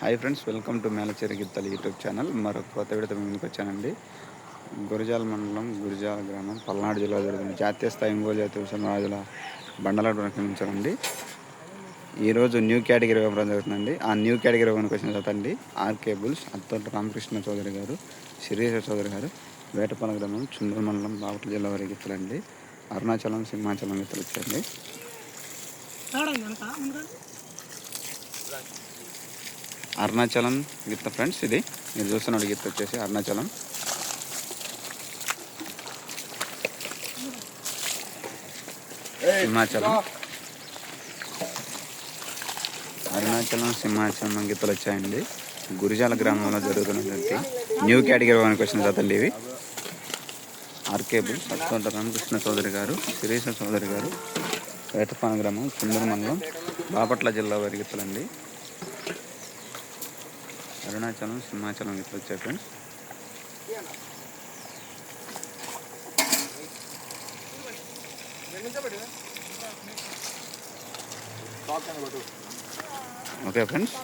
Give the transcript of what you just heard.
Hi friends welcome to Melacheri గిత్తలు YouTube channel. మరో కొత్త విడత ముందుకు వచ్చానండి. గురిజాల మండలం గురిజాల గ్రామం పల్నాడు జిల్లా జరుగుతుంది. జాతీయ స్థాయి ఒంగోలు జాతీయ రాజుల బండలాడు ప్రకటించాలండి ఈరోజు న్యూ కేటగిరీ ఇవ్వడం జరుగుతుందండి. ఆ న్యూ కేటగిరీ ఇవ్వడానికి వచ్చిన చదవండి ఆర్కే బుల్స్ అత్తోట రామకృష్ణ చౌదరి గారు శిరీష చౌదరి గారు వేటపాల గ్రామం చుందూరు మండలం బాపట్ల జిల్లా వారి గిత్తలండి. అరుణాచలం సింహాచలం గిత్తలు వచ్చాయండి. అరుణాచలం గిత్త ఫ్రెండ్స్ ఇది. మీరు చూస్తున్నాడు గిత్త వచ్చేసి అరుణాచలం. సింహాచలం. అరుణాచలం సింహాచలం గీతలు వచ్చాయండి. గురిజాల గ్రామంలో జరుగుతున్నటువంటి న్యూ కేటగిరీ వానికి వచ్చిన జతలు ఇవి. ఆర్కేబుల్ సత్వంత రామకృష్ణ చౌదరి గారు శిరీష చౌదరి గారు వేటపాన గ్రామం చుందూరు మండలం బాపట్ల జిల్లా వారి గీతలండి అరుణాచలం సింహాచలం ఇట్లా వచ్చాయి ఫ్రెండ్స్ ఓకే ఫ్రెండ్స్